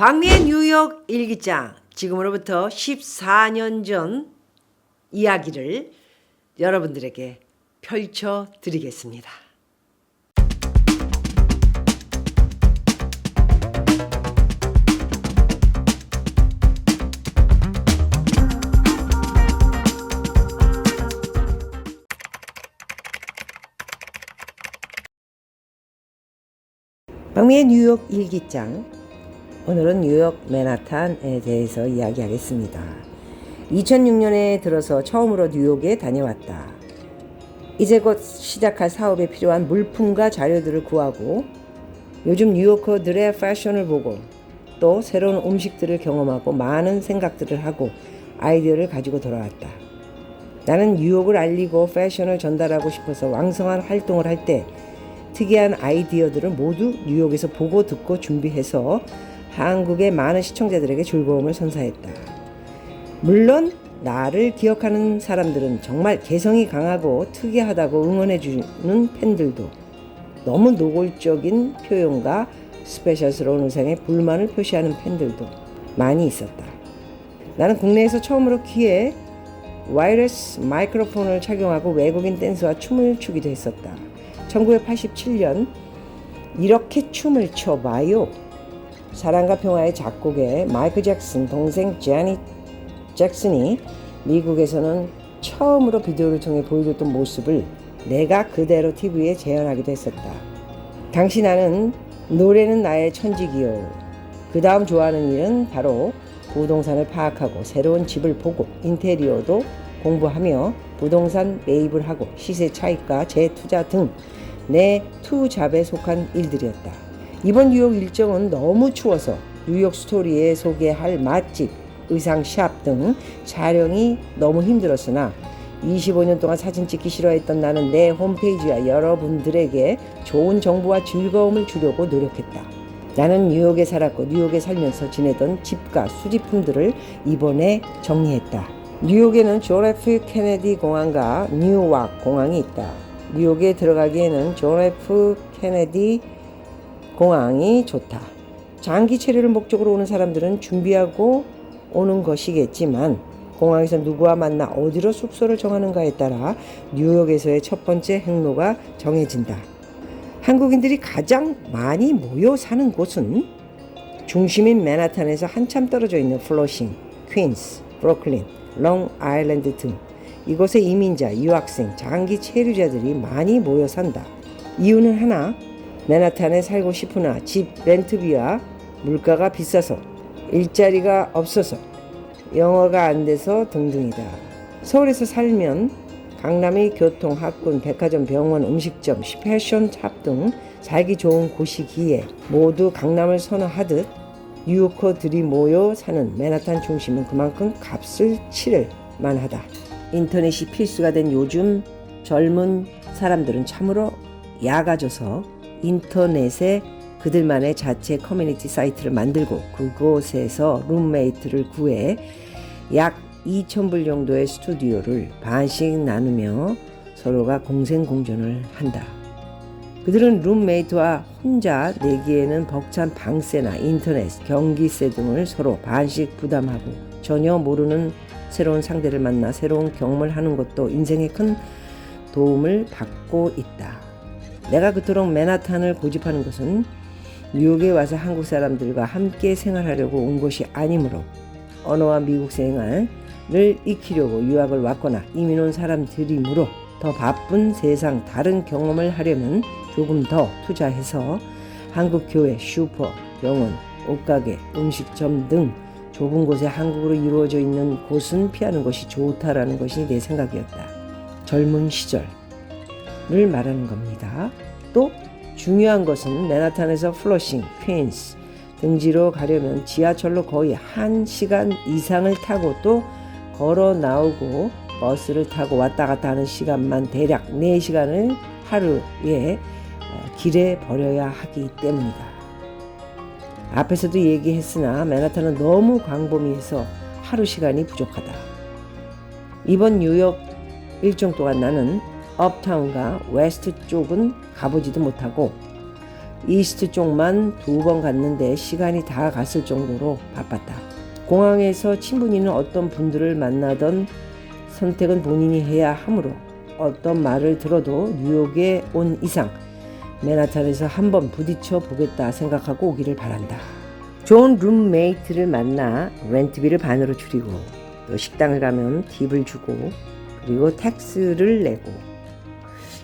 박미의 뉴욕 일기장 지금으로부터 14년 전 이야기를 여러분들에게 펼쳐 드리겠습니다. 박미의 뉴욕 일기장 오늘은 뉴욕 맨하탄에 대해서 이야기하겠습니다. 2006년에 들어서 처음으로 뉴욕에 다녀왔다. 이제 곧 시작할 사업에 필요한 물품과 자료들을 구하고 요즘 뉴요커들의 패션을 보고 또 새로운 음식들을 경험하고 많은 생각들을 하고 아이디어를 가지고 돌아왔다. 나는 뉴욕을 알리고 패션을 전달하고 싶어서 왕성한 활동을 할 때 특이한 아이디어들을 모두 뉴욕에서 보고 듣고 준비해서 한국의 많은 시청자들에게 즐거움을 선사했다. 물론 나를 기억하는 사람들은 정말 개성이 강하고 특이하다고 응원해주는 팬들도 너무 노골적인 표현과 스페셜스러운 의상에 불만을 표시하는 팬들도 많이 있었다. 나는 국내에서 처음으로 귀에 와이어리스 마이크로폰을 착용하고 외국인 댄스와 춤을 추기도 했었다. 1987년 이렇게 춤을 춰봐요. 사랑과 평화의 작곡에 마이클 잭슨 동생 제니 잭슨이 미국에서는 처음으로 비디오를 통해 보여줬던 모습을 내가 그대로 TV에 재현하기도 했었다. 당시 나는 노래는 나의 천직이요. 그 다음 좋아하는 일은 바로 부동산을 파악하고 새로운 집을 보고 인테리어도 공부하며 부동산 매입을 하고 시세 차익과 재투자 등 내 투잡에 속한 일들이었다. 이번 뉴욕 일정은 너무 추워서 뉴욕 스토리에 소개할 맛집, 의상샵 등 촬영이 너무 힘들었으나 25년 동안 사진 찍기 싫어했던 나는 내 홈페이지와 여러분들에게 좋은 정보와 즐거움을 주려고 노력했다. 나는 뉴욕에 살았고 뉴욕에 살면서 지내던 집과 수집품들을 이번에 정리했다. 뉴욕에는 존 F 케네디 공항과 뉴워크 공항이 있다. 뉴욕에 들어가기에는 존 F 케네디 공항이 좋다. 장기 체류를 목적으로 오는 사람들은 준비하고 오는 것이겠지만 공항에서 누구와 만나 어디로 숙소를 정하는가에 따라 뉴욕에서의 첫 번째 행로가 정해진다. 한국인들이 가장 많이 모여 사는 곳은 중심인 맨하탄에서 한참 떨어져 있는 플로싱, 퀸스, 브루클린, 롱 아일랜드 등 이곳에 이민자, 유학생, 장기 체류자들이 많이 모여 산다. 이유는 하나, 맨하탄에 살고 싶으나 집 렌트비와 물가가 비싸서 일자리가 없어서 영어가 안 돼서 등등이다. 서울에서 살면 강남의 교통, 학군, 백화점, 병원, 음식점, 패션 샵 등 살기 좋은 곳이기에 모두 강남을 선호하듯 뉴요커들이 모여 사는 맨하탄 중심은 그만큼 값을 치를 만하다. 인터넷이 필수가 된 요즘 젊은 사람들은 참으로 야가져서 인터넷에 그들만의 자체 커뮤니티 사이트를 만들고 그곳에서 룸메이트를 구해 약 2,000불 정도의 스튜디오를 반씩 나누며 서로가 공생공존을 한다. 그들은 룸메이트와 혼자 내기에는 벅찬 방세나 인터넷, 경기세 등을 서로 반씩 부담하고 전혀 모르는 새로운 상대를 만나 새로운 경험을 하는 것도 인생에 큰 도움을 받고 있다. 내가 그토록 맨하탄을 고집하는 것은 뉴욕에 와서 한국 사람들과 함께 생활하려고 온 것이 아니므로 언어와 미국 생활을 익히려고 유학을 왔거나 이민 온 사람들이므로 더 바쁜 세상 다른 경험을 하려면 조금 더 투자해서 한국 교회, 슈퍼, 병원, 옷가게, 음식점 등 좁은 곳에 한국으로 이루어져 있는 곳은 피하는 것이 좋다라는 것이 내 생각이었다. 젊은 시절 을 말하는 겁니다. 또 중요한 것은 맨하탄에서 플러싱, 퀸스 등지로 가려면 지하철로 거의 한 시간 이상을 타고 또 걸어 나오고 버스를 타고 왔다 갔다 하는 시간만 대략 4시간을 하루에 어, 길에 버려야 하기 때문이다. 앞에서도 얘기했으나 맨하탄은 너무 광범위해서 하루 시간이 부족하다. 이번 뉴욕 일정 동안 나는 업타운과 웨스트 쪽은 가보지도 못하고 이스트 쪽만 두 번 갔는데 시간이 다 갔을 정도로 바빴다. 공항에서 친분이 있는 어떤 분들을 만나던 선택은 본인이 해야 하므로 어떤 말을 들어도 뉴욕에 온 이상 맨하탄에서 한번 부딪혀 보겠다 생각하고 오기를 바란다. 좋은 룸메이트를 만나 렌트비를 반으로 줄이고 또 식당을 가면 팁을 주고 그리고 텍스를 내고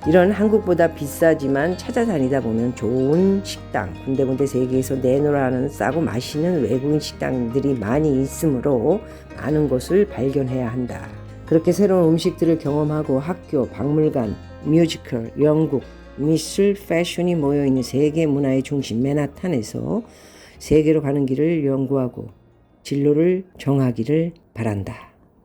이런 한국보다 비싸지만 찾아다니다 보면 좋은 식당 군데군데 세계에서 내놓으라는 싸고 맛있는 외국인 식당들이 많이 있으므로 많은 곳을 발견해야 한다. 그렇게 새로운 음식들을 경험하고 학교, 박물관, 뮤지컬, 영국, 미술, 패션이 모여있는 세계 문화의 중심 맨하탄에서 세계로 가는 길을 연구하고 진로를 정하기를 바란다.